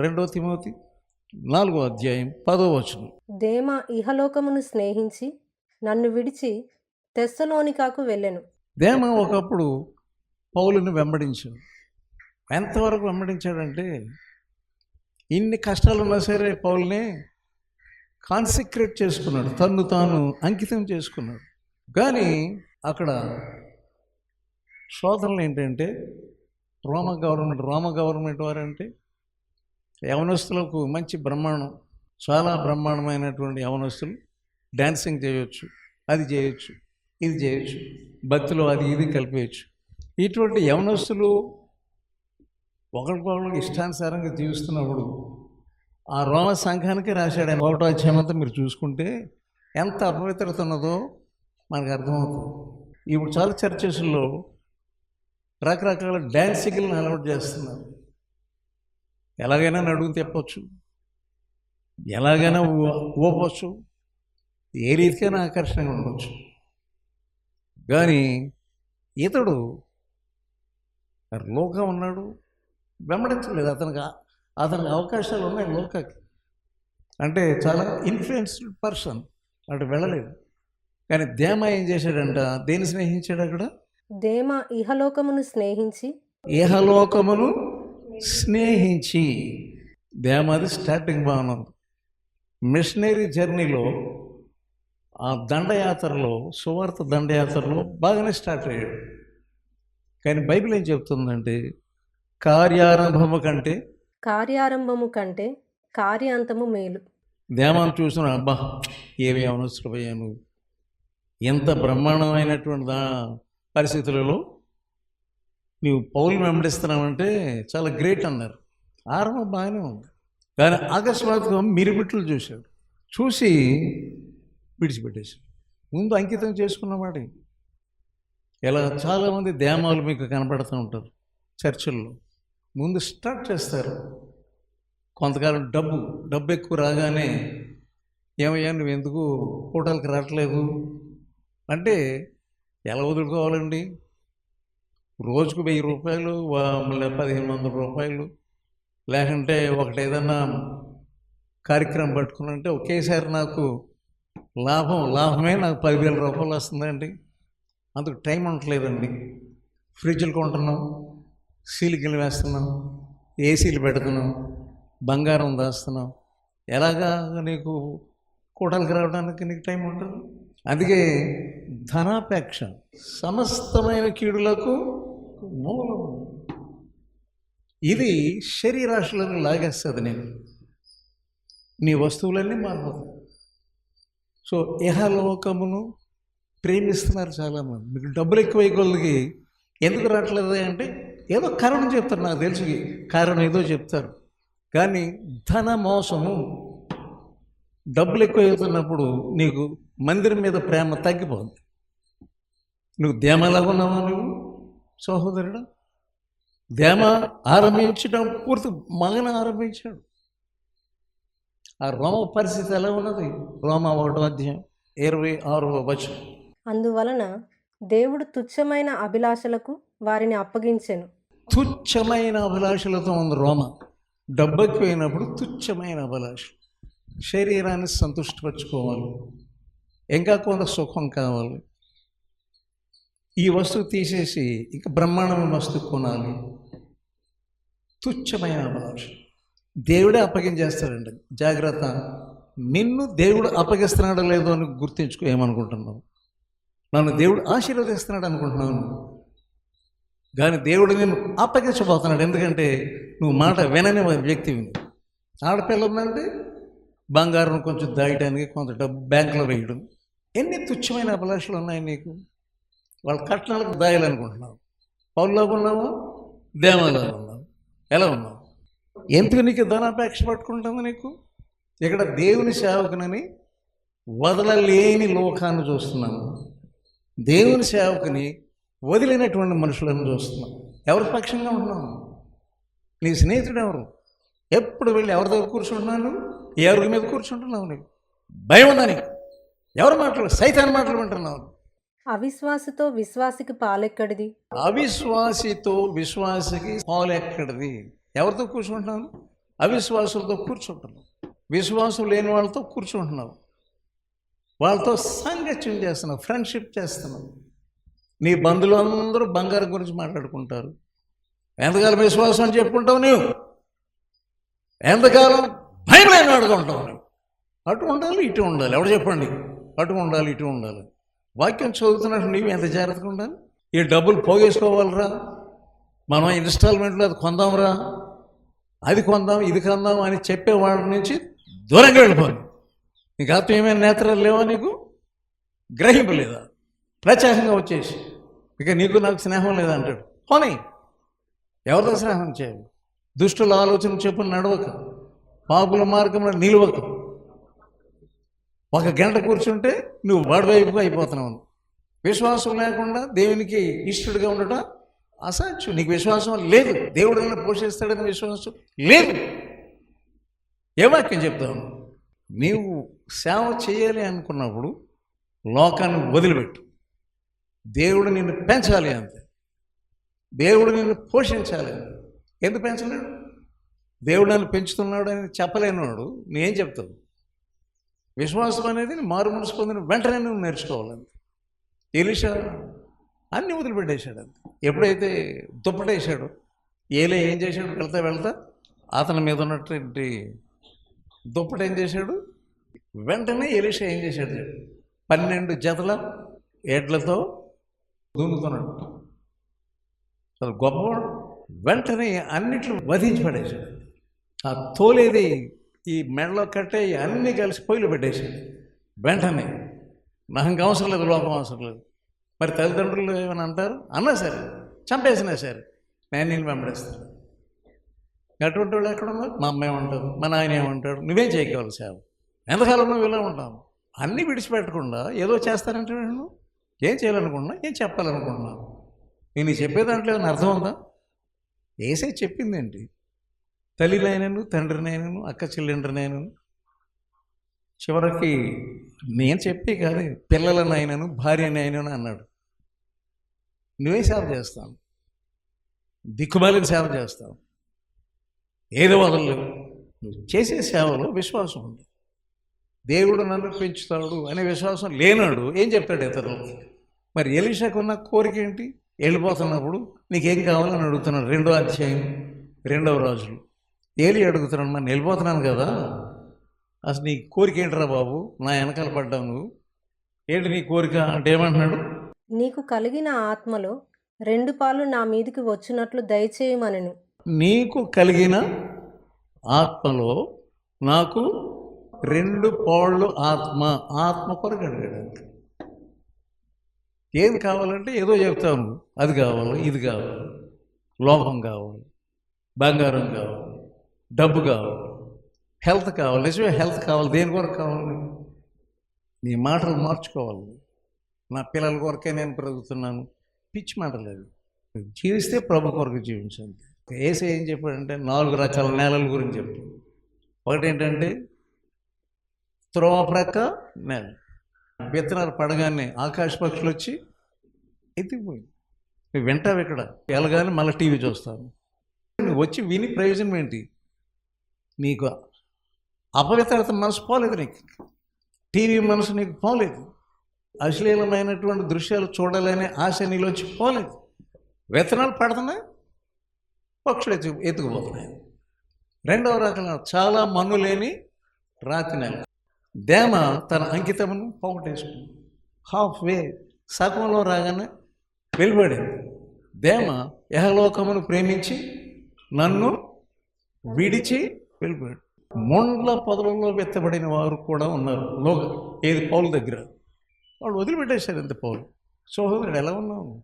రెండో తిమోతి నాలుగో అధ్యాయం పదో వచనం. దేమ ఇహలోకమును స్నేహించి నన్ను విడిచి తెస్సలోనికాకు వెళ్ళెను. దేమ ఒకప్పుడు పౌలుని వెంబడించాడు. ఎంతవరకు వెంబడించాడంటే ఇన్ని కష్టాలు ఉన్నా సరే పౌల్ని కాన్సిక్రేట్ చేసుకున్నాడు. తన్ను తాను అంకితం చేసుకున్నాడు. కానీ అక్కడ శోధనలు ఏంటంటే రోమ గవర్నమెంట్ రోమ గవర్నమెంట్ వారంటే యవనస్తులకు మంచి బ్రహ్మాండం చాలా బ్రహ్మాండమైనటువంటి యవనస్తులు డ్యాన్సింగ్ చేయొచ్చు అది చేయొచ్చు ఇది చేయొచ్చు భక్తులు అది ఇది కలిపేయచ్చు. ఇటువంటి యవనస్తులు ఒకరికొకరు ఇష్టానుసారంగా జీవిస్తున్నప్పుడు ఆ రోమ సంఘానికి రాశాడు ఆయన ఒకటో అధ్యాయం మీరు చూసుకుంటే ఎంత అపవిత్రత ఉన్నదో మనకు అర్థమవుతుంది. ఇప్పుడు చాలా చర్చెస్లో రకరకాల డ్యాన్సింగ్లను అలవాటు చేస్తున్నారు. ఎలాగైనా నడుము తెప్పచ్చు ఎలాగైనా ఊ- ఊపవచ్చు ఏ రీతికైనా ఆకర్షణగా ఉండవచ్చు కానీ ఇతడు లోకం ఉన్నాడు. వెంబడించలేదు. అతనికి అతనికి అవకాశాలు ఉన్నాయి లోకాకి అంటే చాలా ఇన్ఫ్లుయెన్స్డ్ పర్సన్. అటు వెళ్ళలేదు. కానీ దేమ ఏం చేశాడంట? దేన్ని స్నేహించాడు అక్కడ? దేమ ఇహలోకమును స్నేహించి ఇహలోకమును స్నేహించి. దేమాది స్టార్టింగ్ బాగున్నది మిషనరీ జర్నీలో ఆ దండయాత్రలో సువార్త దండయాత్రలో బాగానే స్టార్ట్ అయ్యాడు. కానీ బైబిల్ ఏం చెప్తుందంటే కార్యారంభము కంటే కార్యారంభము కంటే కార్యాంతము మేలు. దేమాన్ని చూసిన అబ్బా ఏవి అవనవసరమయ్యా నువ్వు ఎంత బ్రహ్మాండమైనటువంటి పరిస్థితులలో నీవు పౌలు వెంబడిస్తున్నావంటే చాలా గ్రేట్ అన్నారు. ఆరంభం బాగానే ఉంది. కానీ అకస్మాత్తుగా మిరిమిట్లు చూశాడు. చూసి విడిచిపెట్టేశాడు. ముందు అంకితం చేసుకున్నమాట ఇలా చాలామంది దేమాలు మీకు కనపడుతూ ఉంటారు చర్చిల్లో. ముందు స్టార్ట్ చేస్తారు. కొంతకాలం డబ్బు డబ్బు ఎక్కువ రాగానే ఏమయ్యా నువ్వు ఎందుకు హోటల్కి రావట్లేదు? అంటే ఎలా వదులుకోవాలండి? రోజుకు వెయ్యి రూపాయలు మళ్ళీ పదిహేను వందల రూపాయలు. లేకుంటే ఒకటి ఏదన్నా కార్యక్రమం పట్టుకున్నంటే ఒకేసారి నాకు లాభం లాభమే నాకు పదివేల రూపాయలు వస్తుందండి. అందుకు టైం ఉండట్లేదండి. ఫ్రిడ్జ్లు కొంటున్నాం సీలికలు వేస్తున్నాం ఏసీలు పెడుతున్నాం బంగారం దాస్తున్నాం. ఎలాగా నీకు కూటలకు రావడానికి నీకు టైం ఉంటుంది? అందుకే ధనాపేక్ష సమస్తమైన కీడులకు మూలం ఇది శరీరాశులను లాగేస్తుంది నేను నీ వస్తువులన్నీ మారిపోతాయి సో ఇహలోకమును ప్రేమిస్తున్నారు చాలామంది. మీకు డబ్బులు ఎక్కువ కొలకి ఎందుకు రావట్లేదు అంటే ఏదో కారణం చెప్తారు నాకు తెలుసు. కారణం ఏదో చెప్తారు. కానీ ధన మోసము డబ్బులు ఎక్కువ అవుతున్నప్పుడు నీకు మందిరం మీద ప్రేమ తగ్గిపోతుంది నువ్వు దేమలాగా ఉన్నావా నువ్వు? సహోదరుడు దేమ ఆరంభించడం పూర్తి మగన ఆరంభించాడు. ఆ రోమ పరిస్థితి ఎలా ఉన్నది? రోమ ఒకటో అధ్యాయం ఇరవై ఆరో వచనం. అందువలన దేవుడు తుచ్చమైన అభిలాషలకు వారిని అప్పగించెను. తుచ్చమైన అభిలాషలతో ఉంది రోమ. డబ్బు ఎక్కువైనప్పుడు తుచ్చమైన అభిలాష శరీరాన్ని సంతుష్టపరచుకోవాలి. ఇంకా కొంత సుఖం కావాలి. ఈ వస్తువు తీసేసి ఇంకా బ్రహ్మాండమైన వస్తువు కొనాలి. తుచ్చమైన అభిలాష దేవుడే అప్పగించేస్తాడండి జాగ్రత్త. నిన్ను దేవుడు అప్పగిస్తున్నాడో లేదో అని గుర్తించుకో ఏమనుకుంటున్నావు? నన్ను దేవుడు ఆశీర్వదిస్తున్నాడు అనుకుంటున్నాను కానీ దేవుడు నేను అప్పగించబోతున్నాడు. ఎందుకంటే నువ్వు మాట వినని వ్యక్తివి ఆడపిల్ల ఉందంటే బంగారం కొంచెం దాయటానికి కొంత డబ్బు బ్యాంకులో వేయడం. ఎన్ని తుచ్చమైన అభిలాషలు ఉన్నాయి నీకు? వాళ్ళ కట్నాలకు దాయాలనుకుంటున్నావు పౌల్లోకి ఉన్నావా దేవాలో ఉన్నావు ఎలా ఉన్నావు ఎందుకు నీకు ధనాపేక్ష పట్టుకుంటుంది నీకు? ఇక్కడ దేవుని సేవకునని వదలలేని లోకాన్ని చూస్తున్నాను దేవుని సేవకుని వదిలినటువంటి మనుషులను చూస్తున్నాం. ఎవరి పక్షంగా ఉంటున్నావు నీ స్నేహితుడు ఎవరు? ఎప్పుడు వెళ్ళి ఎవరి దగ్గర కూర్చుంటున్నాను? ఎవరి మీద కూర్చుంటున్నావు నీకు? భయం ఉందా నీకు? ఎవరు మాట్లాడు సైతాన్ని మాటలు వింటున్నావు? అవిశ్వాసతో విశ్వాసికి పాలెక్కడిది? అవిశ్వాసితో విశ్వాసికి పాలు ఎక్కడిది ఎవరితో కూర్చుంటున్నాను అవిశ్వాసులతో కూర్చుంటున్నావు. విశ్వాసం లేని వాళ్ళతో కూర్చుంటున్నావు. వాళ్ళతో సాంగత్యం చేస్తున్నావు ఫ్రెండ్షిప్ చేస్తున్నావు. నీ బంధువులు అందరూ బంగారం గురించి మాట్లాడుకుంటారు. ఎంతకాలం విశ్వాసం అని చెప్పుకుంటావు నీవు? ఎంతకాలం భయం లేని అడుగుంటావు నువ్వు అటు ఉండాలి ఇటు ఉండాలి. ఎవడు చెప్పండి? అటు ఉండాలి ఇటు ఉండాలి. వాక్యం చదువుతున్నట్టు నీవు ఎంత జాగ్రత్తగా ఉండాలి? ఈ డబ్బులు పోగేసుకోవాలిరా. మనం ఇన్స్టాల్మెంట్లో అది కొందాంరా. అది కొందాం ఇది కొందాం అని చెప్పేవాడి నుంచి దూరంగా వెళ్ళిపోను నీకు ఆత్మీయమైన నేత్రాలు లేవా నీకు? గ్రహింపు లేదా? ప్రత్యేకంగా వచ్చేసి. ఇక నీకు నాకు స్నేహం లేదంటాడు పోనీ ఎవరితో స్నేహం చేయాలి? దుష్టుల ఆలోచన చెప్పు నడవక పాపుల మార్గంలో నిలవక. ఒక గంట కూర్చుంటే నువ్వు వాడివైపుగా అయిపోతున్నావు. విశ్వాసం లేకుండా దేవునికి ఇష్టడుగా ఉండటం అసాధ్యం. నీకు విశ్వాసం లేదు. దేవుడు నన్ను పోషిస్తాడని విశ్వాసం లేదు. ఏ వాక్యం చెప్తావు? నీవు సేవ చేయాలి అనుకున్నప్పుడు లోకాన్ని వదిలిపెట్టు. దేవుడు నిన్ను పెంచాలి అంతే. దేవుడు నిన్ను పోషించాలి ఎందుకు పెంచలేడు? దేవుడు నన్ను పెంచుతున్నాడు అని చెప్పలేనివాడు నేనేం చెప్తావు? విశ్వాసం అనేది మారు మనసు పొందిన వెంటనే నువ్వు నేర్చుకోవాలంతే ఎలిషా అన్ని వదిలిపెట్టేశాడు అది ఎప్పుడైతే దుప్పటేశాడు ఏలే ఏం చేశాడు? వెళ్తా వెళ్తా. అతని మీద ఉన్నటువంటి దుప్పట ఏం చేశాడు? వెంటనే ఎలిషా ఏం చేశాడు పన్నెండు జతల ఏడ్లతో దున్నుతున్నాడు. అసలు గొప్పవాడు. వెంటనే అన్నిట్లు వధించి పడేశాడు. ఆ తోలేది ఈ మెడలో కట్టే అన్నీ కలిసి పొయ్యిలు పెట్టేసింది. వెంటనే నాకు అవసరం లేదు లోపం అవసరం లేదు. మరి తల్లిదండ్రులు ఏమైనా అంటారు? అన్నా సరే చంపేసినా సరే నేను నేను వెంబడిస్తాను. అటువంటి వాళ్ళు ఎక్కడ ఉన్నారు? మా అమ్మ ఏమంటారు? మా నాయన ఏమంటాడు నువ్వేం చేయగలవు సేవ. ఎంతకాలం నువ్వు ఇలా ఉంటావు అన్నీ విడిచిపెట్టకుండా ఏదో చేస్తానంటే నేను ఏం చేయాలనుకుంటున్నా? ఏం చెప్పాలనుకుంటున్నాను నేను చెప్పేదాంట్లో చెప్పే దాంట్లో ఏమైనా అర్థం ఉందా? ఏసై చెప్పిందేంటి? తల్లినైనను తండ్రినైనను అక్క చెల్లెండ్రినైనను చివరికి నేను చెప్పే కాదు పిల్లలనైనను భార్యనైనను అన్నాడు. నువ్వే సేవ చేస్తాను దిక్కుమాలిన సేవ చేస్తావు. ఏదో వదలలేవు నువ్వు చేసే సేవలో విశ్వాసం ఉంది. దేవుడు నన్ను పెంచుతాడు అనే విశ్వాసం లేనాడు. ఏం చెప్తాడు ఇతరులకి మరి ఎలిషాకున్న కోరిక ఏంటి? వెళ్ళిపోతున్నప్పుడు నీకేం కావాలని అడుగుతున్నాడు? రెండో అధ్యాయం రెండవ రోజులు. ఏలి అడుగుతున్నాడు మరి వెళ్ళిపోతున్నాను కదా. అసలు నీ కోరిక ఏంట్రా బాబు? నా వెనకాల పడ్డావు నువ్వు. ఏంటి నీ కోరిక? అంటే ఏమంటున్నాడు? నీకు కలిగిన ఆత్మలో రెండు పాలు నా మీదికి వచ్చినట్లు దయచేయమనెను. నీకు కలిగిన ఆత్మలో నాకు రెండు పాళ్ళు ఆత్మ. ఆత్మ కొరకు అడిగాడు. ఏది కావాలంటే ఏదో చెప్తాను అది కావాలి ఇది కావాలి. లోపం కావాలి బంగారం కావాలి. డబ్బు కావాలి హెల్త్ కావాలి నిజమే హెల్త్ కావాలి దేని కొరకు కావాలి? నీ మాటలు మార్చుకోవాలి. నా పిల్లల కొరకే నేను పెరుగుతున్నాను పిచ్చి మాటలేదు జీవిస్తే ప్రభు కొరకు జీవించండి ఏసే ఏం చెప్పాడంటే నాలుగు రకాల నేలల గురించి చెప్పాడు ఒకటి ఏంటంటే త్రోవ ప్రక్క నేల. విత్తనాలు పడగానే ఆకాశ పక్షులు వచ్చి ఎత్తిపోయింది నువ్వు వింటావు ఇక్కడ? వెళ్ళగానే మళ్ళీ టీవీ చూస్తాను. నువ్వు వచ్చి విని ప్రయోజనం ఏంటి? నీకు అపవిత్రత మనసు పోలేదు నీకు. టీవీ మనసు నీకు పోలేదు. అశ్లీలమైనటువంటి దృశ్యాలు చూడాలనే ఆశ నీలోంచి పోలేదు. విత్తనాలు పడుతున్నాయి పక్షులు ఎత్తు ఎత్తుకుపోతున్నాయి. రెండవ రకం చాలా మనులేని రాతి నెల. దేమ తన అంకితమును పోగొట్టేసుకుంది. హాఫ్ వే సగంలో రాగానే వెళ్ళిపోయింది దేమ యహలోకమును ప్రేమించి నన్ను విడిచి వెళ్ళిపోయాడు మొండ్ల పొదలలో వెత్తబడిన వారు కూడా ఉన్నారు లోక. ఏది? పౌల దగ్గర. వాళ్ళు వదిలిపెట్టేశారు ఎంత పౌలు. సోదరుడు ఎలా ఉన్నావు?